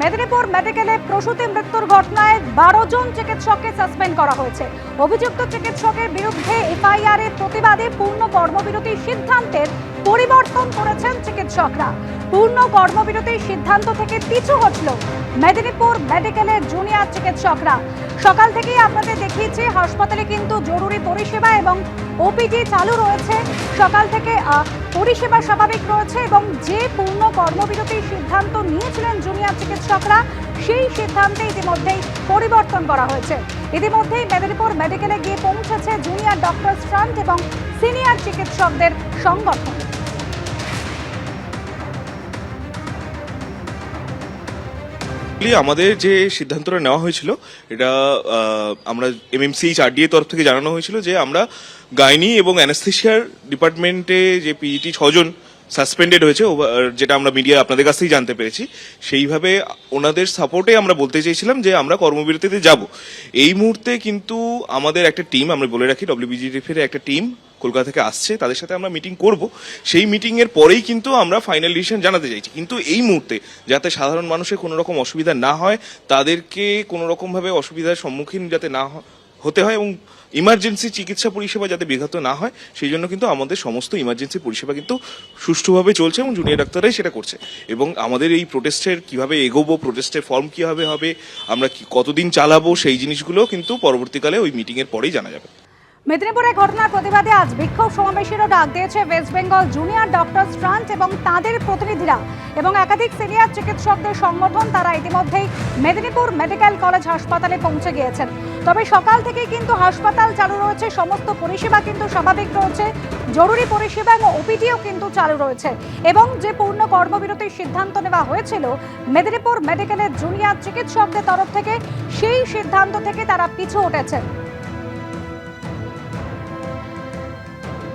মেদিনীপুর মেডিকেলে প্রসূতি মৃত্যুর ঘটনায় বারো জন চিকিৎসককে সাসপেন্ড করা হয়েছে। অভিযুক্ত চিকিৎসকের বিরুদ্ধে এফআইআর এর প্রতিবাদে পূর্ণ কর্মবিরতির সিদ্ধান্তের পরিবর্তন করেছেন চিকিৎসকরা। পূর্ণ কর্মবিরতির সিদ্ধান্ত থেকে পিছু হটল মেদিনীপুর মেডিকেলের জুনিয়র চিকিৎসকরা। সকাল থেকেই আপনাদের দেখিয়েছি, হাসপাতালে কিন্তু জরুরি পরিষেবা এবং ওপিডি চালু রয়েছে। সকাল থেকে পরিষেবা স্বাভাবিক রয়েছে এবং যে পূর্ণ কর্মবিরতির সিদ্ধান্ত নিয়েছিলেন জুনিয়র চিকিৎসকরা, সেই সিদ্ধান্তে ইতিমধ্যেই পরিবর্তন করা হয়েছে। ইতিমধ্যেই মেদিনীপুর মেডিকেলে গিয়ে পৌঁছেছে জুনিয়র ডক্টর ফ্রন্ট এবং সিনিয়র চিকিৎসকদের সংগঠন। আমাদের যে সিদ্ধান্তটা নেওয়া হয়েছিল, এটা আমরা এমএমসিএইচ আরডিএ তরফ থেকে জানানো হয়েছিল যে আমরা গাইনি এবং অ্যানাস্থেশিয়ার ডিপার্টমেন্টে যে পিইটি ছজন সাসপেন্ডেড হয়েছে যেটা আমরা মিডিয়া আপনাদের কাছ থেকেই জানতে পেরেছি, সেইভাবে ওনাদের সাপোর্টে আমরা বলতে চেয়েছিলাম যে আমরা কর্মবিরতিতে যাব। এই মুহূর্তে কিন্তু আমাদের একটা টিম, আমরা বলে রাখি ডব্লিউবিজিএফ এর একটা টিম কলকাতা থেকে আসছে, তাদের সাথে আমরা মিটিং করব। সেই মিটিং এর পরেই কিন্তু আমরা ফাইনাল ডিসিশন জানাতে চাইছি। কিন্তু এই মুহূর্তে যাতে সাধারণ মানুষের কোনো রকম অসুবিধা না হয়, তাদেরকে কোনো রকম ভাবে অসুবিধার সম্মুখীন যাতে না হতে হয় এবং ইমার্জেন্সি চিকিৎসা পরিষেবা যাতে বিঘাত না হয়, সেই জন্য কিন্তু আমাদের সমস্ত ইমার্জেন্সি পরিষেবা কিন্তু সুষ্ঠুভাবে চলছে এবং জুনিয়র ডাক্তাররাই সেটা করছে। এবং আমাদের এই প্রোটেস্টের কীভাবে এগোবো প্রোটেস্টের ফর্ম কীভাবে হবে, আমরা কতদিন চালাবো, সেই জিনিসগুলো কিন্তু পরবর্তীকালে ওই মিটিং এর পরেই জানা যাবে। মেদিনীপুরে ঘটনার প্রতিবাদে আজ বিক্ষোভ সমাবেশেরও ডাক দিয়েছে West Bengal junior doctor front এবং তাদের প্রতিনিধিরা এবং একাধিক সিনিয়র চিকিৎসকদের সংগঠন তারা ইতিমধ্যেই মেদিনীপুর মেডিকেল কলেজ হাসপাতালে পৌঁছে গিয়েছেন। তবে সকাল থেকে কিন্তু হাসপাতাল চালু রয়েছে, সমস্ত পরিষেবা কিন্তু স্বাভাবিক রয়েছে, জরুরি পরিষেবা এবং ওপিডিও কিন্তু চালু রয়েছে। এবং যে পূর্ণ কর্মবিরতির সিদ্ধান্ত নেওয়া হয়েছিল, মেদিনীপুর মেডিকেলের জুনিয়র চিকিৎসকদের তরফ থেকে সেই সিদ্ধান্ত থেকে তারা পিছু উঠেছেন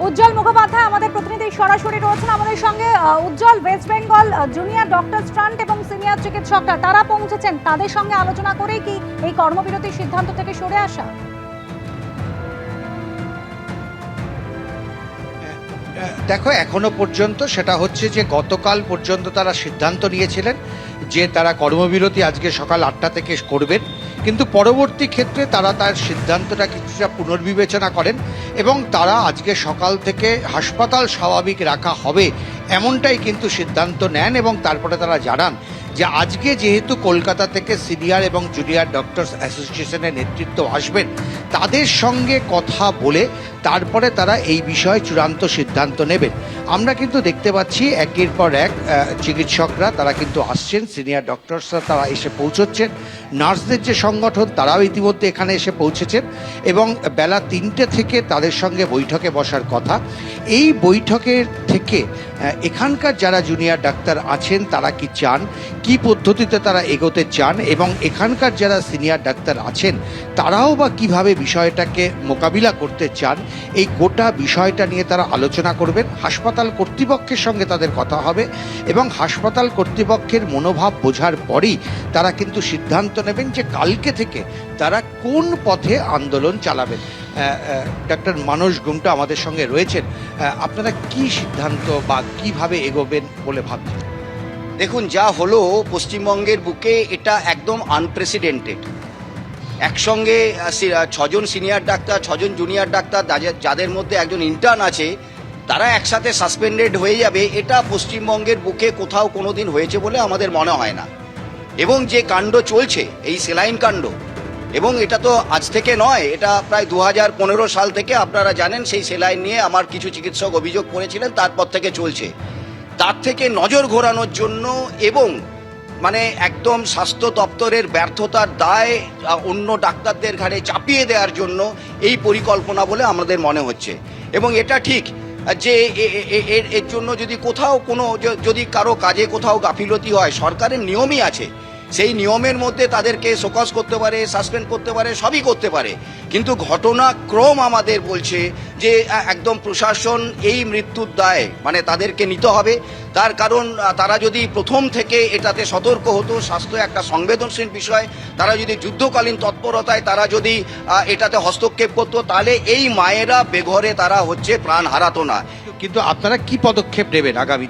উজ্জ্বল মুখোপাধ্যায় আমাদের প্রতিনিধি সরাসরি রয়েছেন। আমাদের সঙ্গে Ujjwal West Bengal junior doctor স্ট্রান্ট এবং সিনিয়র চিকিৎসকরা, তারা পৌঁছেছেন। তাদের সঙ্গে আলোচনা করেই কি এই কর্মবিরতির সিদ্ধান্ত থেকে সরে আসা? দেখো, এখনও পর্যন্ত সেটা হচ্ছে যে গতকাল পর্যন্ত তারা সিদ্ধান্ত নিয়েছিলেন যে তারা কর্মবিরতি আজকে সকাল আটটা থেকে করবেন। কিন্তু পরবর্তী ক্ষেত্রে তারা তার সিদ্ধান্তটা কিছুটা পুনর্বিবেচনা করেন এবং তারা আজকে সকাল থেকে হাসপাতাল স্বাভাবিক রাখা হবে এমনটাই কিন্তু সিদ্ধান্ত নেন এবং তারপরে তারা জানান যে আজকে যেহেতু কলকাতা থেকে সিনিয়র এবং জুনিয়র ডক্টরস অ্যাসোসিয়েশনের নেতৃত্ব আসবেন, তাদের সঙ্গে কথা বলে তারপরে তারা এই বিষয়ে চূড়ান্ত সিদ্ধান্ত নেবেন। আমরা কিন্তু দেখতে পাচ্ছি একের পর এক চিকিৎসকরা তারা কিন্তু আসছেন, সিনিয়র ডক্টরসরা তারা এসে পৌঁছচ্ছেন, নার্সদের যে সংগঠন তারাও ইতিমধ্যে এখানে এসে পৌঁছেছেন এবং বেলা তিনটে থেকে তাদের সঙ্গে বৈঠকে বসার কথা। এই বৈঠকের থেকে এখানকার যারা জুনিয়র ডাক্তার আছেন, তারা কি চান? কি পদ্ধতিতে তারা এগোতে চান? এবং এখানকার যারা সিনিয়র ডাক্তার আছেন, তারাও বা কীভাবে বিষয়টাকে মোকাবিলা করতে চান? এই গোটা বিষয়টা নিয়ে তারা আলোচনা করবেন। হাসপাতাল কর্তৃপক্ষের সঙ্গে তাদের কথা হবে এবং হাসপাতাল কর্তৃপক্ষের মনোভাব বোঝার পরেই তারা কিন্তু সিদ্ধান্ত নেবেন যে কালকে থেকে তারা কোন পথে আন্দোলন চালাবেন। ডাক্তার মানস গুমটা আমাদের সঙ্গে রয়েছেন। আপনারা কি সিদ্ধান্ত বা কীভাবে এগোবেন বলে ভাবছেন? দেখুন, যা হলো পশ্চিমবঙ্গের বুকে, এটা একদম আনপ্রেসিডেন্টেড একসঙ্গে ছজন সিনিয়র ডাক্তার, ছজন জুনিয়র ডাক্তার যাদের- মধ্যে একজন ইন্টার্ন আছে, তারা একসাথে সাসপেন্ডেড হয়ে যাবে, এটা পশ্চিমবঙ্গের বুকে কোথাও কোনোদিন হয়েছে বলে আমাদের মনে হয় না। এবং যে কাণ্ড চলছে, এই সেলাইন কাণ্ড এবং এটা তো আজ থেকে নয়, এটা প্রায় দু হাজার পনেরো সাল থেকে আপনারা জানেন, সেই সেলাইন নিয়ে আমার কিছু চিকিৎসক অভিযোগ করেছিলেন, তারপর থেকে চলছে। তার থেকে নজর ঘোরানোর জন্য এবং মানে একদম স্বাস্থ্য দপ্তরের ব্যর্থতার দায় অন্য ডাক্তারদের ঘাড়ে চাপিয়ে দেওয়ার জন্য এই পরিকল্পনা বলে আমাদের মনে হচ্ছে। এবং এটা ঠিক, যে এর জন্য যদি কোথাও কোনো যদি কারও কাজে কোথাও গাফিলতি হয়, সরকারের নিয়মই আছে সেই নিয়মের মধ্যে তাদেরকে শোকজ করতে পারে সাসপেন্ড করতে পারে, সবই করতে পারে। কিন্তু ঘটনাক্রম আমাদের বলছে যে একদম প্রশাসন এই মৃত্যুর দায় মানে তাদেরকে নিতে হবে। তার কারণ তারা যদি প্রথম থেকে এটাতে সতর্ক হতো, স্বাস্থ্য একটা সংবেদনশীল বিষয়, তারা যদি যুদ্ধকালীন তৎপরতায় তারা যদি এটাতে হস্তক্ষেপ করতো, তাহলে এই মায়েরা বেঘরে তারা হচ্ছে প্রাণ হারাতো না। কিন্তু আপনারা কি পদক্ষেপ নেবেন আগামী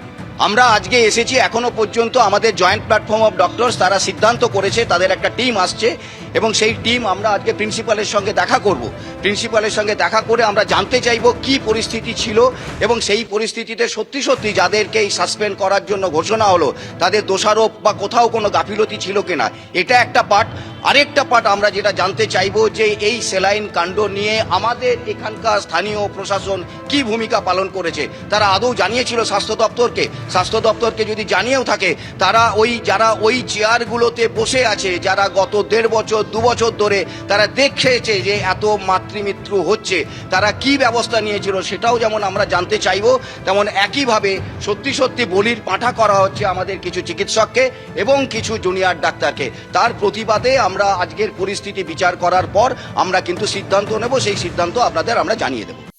আমরা আজকে এসেছি এখনও পর্যন্ত আমাদের জয়েন্ট প্ল্যাটফর্ম অফ ডক্টরস, তারা সিদ্ধান্ত করেছে, তাদের একটা টিম আসছে এবং সেই টিম আমরা আজকে প্রিন্সিপালের সঙ্গে দেখা করব। প্রিন্সিপালের সঙ্গে দেখা করে আমরা জানতে চাইব কি পরিস্থিতি ছিল এবং সেই পরিস্থিতিতে সত্যি সত্যি যাদেরকে এই সাসপেন্ড করার জন্য ঘোষণা হলো, তাদের দোষারোপ বা কোথাও কোনো গাফিলতি ছিল কিনা, এটা একটা পার্ট আরেকটা পার্ট আমরা যেটা জানতে চাইব যে এই সেলাইন কাণ্ড নিয়ে আমাদের এখানকার স্থানীয় প্রশাসন কি ভূমিকা পালন করেছে। তারা আদৌ জানিয়েছিল স্বাস্থ্য দপ্তরকে? স্বাস্থ্য দপ্তরকে যদি জানিয়েও থাকে, তারা ওই, যারা ওই চেয়ারগুলোতে বসে আছে, যারা গত দেড় বছর, দু বছর ধরে তারা দেখেছে যে এত মাতৃমৃত্যু হচ্ছে, তারা কি ব্যবস্থা নিয়েছিল সেটাও যেমন আমরা জানতে চাইব, তেমন একইভাবে সত্যি সত্যি বলির পাঠা করা হচ্ছে আমাদের কিছু চিকিৎসককে এবং কিছু জুনিয়র ডাক্তারকে। তার প্রতিবাদে আমরা আজকের পরিস্থিতি বিচার করার পর আমরা কিন্তু সিদ্ধান্ত নেব, সেই সিদ্ধান্ত আপনাদের আমরা জানিয়ে দেবো।